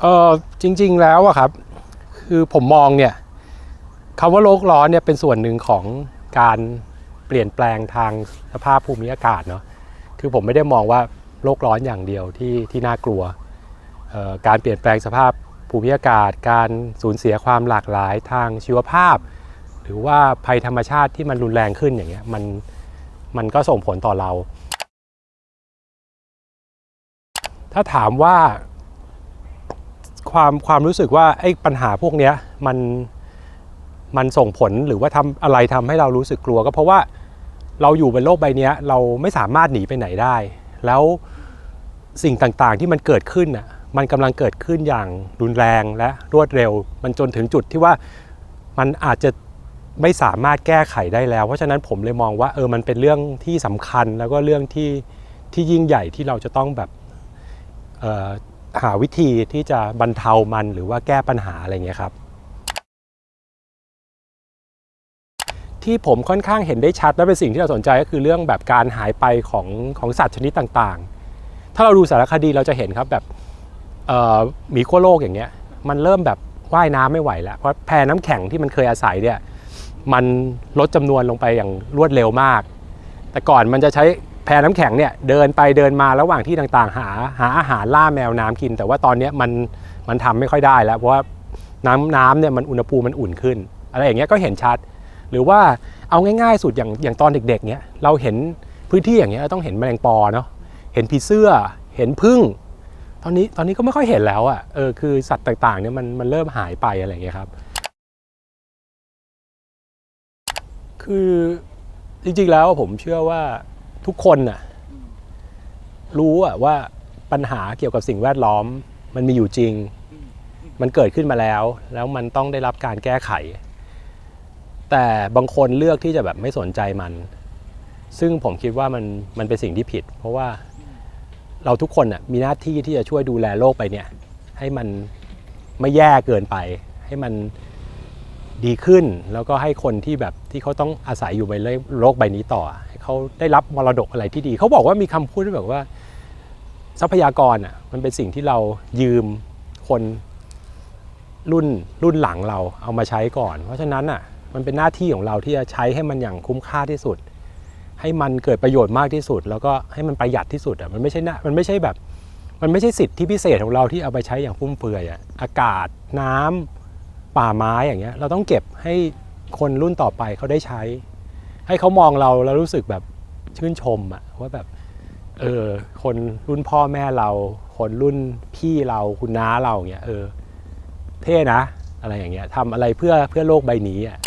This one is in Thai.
เออจริง ๆ แล้วอะครับ คือผมมองเนี่ยคำว่าโลกร้อนเนี่ยเป็นส่วนหนึ่งของการเปลี่ยนแปลงทางสภาพภูมิอากาศเนาะคือผมไม่ได้มองว่าโลกร้อนอย่างเดียวที่ที่น่ากลัว การเปลี่ยนแปลงสภาพภูมิอากาศ การสูญเสียความหลากหลายทางชีวภาพ หรือว่าภัยธรรมชาติที่มันรุนแรงขึ้นอย่างเงี้ยมันมันก็ส่งผลต่อเรา ถ้าถามว่า ความความรู้สึกว่าไอ้ปัญหาพวกเนี้ยมันมันส่งผลหรือว่าทำอะไรทำให้เรารู้สึกกลัว ก็เพราะว่าเราอยู่บนโลกใบนี้เราไม่สามารถหนีไปไหนได้ แล้วสิ่งต่างๆที่มันเกิดขึ้นอะมันกำลังเกิดขึ้นอย่างรุนแรงและรวดเร็ว มันจนถึงจุดที่ว่ามันอาจจะไม่สามารถแก้ไขได้แล้ว เพราะฉะนั้นผมเลยมองว่าเออมันเป็นเรื่องที่สำคัญแล้วก็เรื่องที่ที่ยิ่งใหญ่ที่เราจะต้องแบบเออ หาวิธีที่จะบรรเทามันหรือว่าแก้ปัญหาอะไรเงี้ยครับ ที่ผมค่อนข้างเห็นได้ชัดและเป็นสิ่งที่เราสนใจก็คือเรื่องแบบการหายไปของของสัตว์ชนิดต่างๆ ถ้าเราดูสารคดีเราจะเห็นครับแบบหมีขั้วโลกอย่างเงี้ยมันเริ่มแบบว่ายน้ำไม่ไหวแล้วเพราะแพน้ำแข็งที่มันเคยอาศัยเนี่ยมันลดจำนวนลงไปอย่างรวดเร็วมาก แต่ก่อนมันจะใช้ แพน้ำแข็งเนี่ยเดินไปเดินมาระหว่างที่ต่างๆ หาหาอาหารล่าแมวน้ำกิน แต่ว่าตอนนี้มันมันทำไม่ค่อยได้แล้ว เพราะว่าน้ำน้ำเนี่ยมันอุณหภูมิมันอุ่นขึ้น อะไรอย่างเงี้ยก็เห็นชัด หรือว่าเอาง่ายๆสุดอย่างอย่างตอนเด็กๆเนี้ยเราเห็นพื้นที่อย่างเงี้ยต้องเห็นแมลงปอเนาะเห็นผีเสื้อเห็นพึ่งตอนนี้ตอนนี้ก็ไม่ค่อยเห็นแล้วอะ่ะเออคือสัตว์ต่างๆเนี่ยมันมันเริ่มหายไปอะไรอย่างเงี้ยครับ คือจริงๆแล้วผมเชื่อว่า ทุกคนน่ะรู้อะว่าปัญหาเกี่ยวกับสิ่งแวดล้อม มันมีอยู่จริง มันเกิดขึ้นมาแล้ว แล้วมันต้องได้รับการแก้ไข แต่บางคนเลือกที่จะแบบไม่สนใจมัน ซึ่งผมคิดว่ามันมันเป็นสิ่งที่ผิด เพราะว่าเราทุกคนน่ะมีหน้าที่ที่จะช่วยดูแลโลกไปเนี่ย ให้มันไม่แย่เกินไป ให้มันดีขึ้นแล้วก็ให้คนที่แบบที่เขาต้องอาศัยอยู่ในโลกใบนี้ต่อ เขาได้รับมรดกอะไรที่ดี เขาบอกว่ามีคำพูดที่แบบว่า ทรัพยากรอะมันเป็นสิ่งที่เรายืมคนรุ่นรุ่นหลังเราเอามาใช้ก่อน เพราะฉะนั้นอะมันเป็นหน้าที่ของเราที่จะใช้ให้มันอย่างคุ้มค่าที่สุด ให้มันเกิดประโยชน์มากที่สุด แล้วก็ให้มันประหยัดที่สุดอะมันไม่ใช่นะมันไม่ใช่แบบ มันไม่ใช่สิทธิพิเศษของเราที่เอาไปใช้อย่างฟุ่มเฟือยอะอากาศน้ำป่าไม้อย่างเงี้ยเราต้องเก็บให้คนรุ่นต่อไปเขาได้ใช้ ให้เขามองเราแล้วรู้สึกแบบชื่นชมอะว่าแบบเออคนรุ่นพ่อแม่เรา คนรุ่นพี่เราคุณน้าเราเงี้ยเออ เท่นะ อะไรอย่างเงี้ยทำอะไรเพื่อเพื่อโลกใบนี้อะ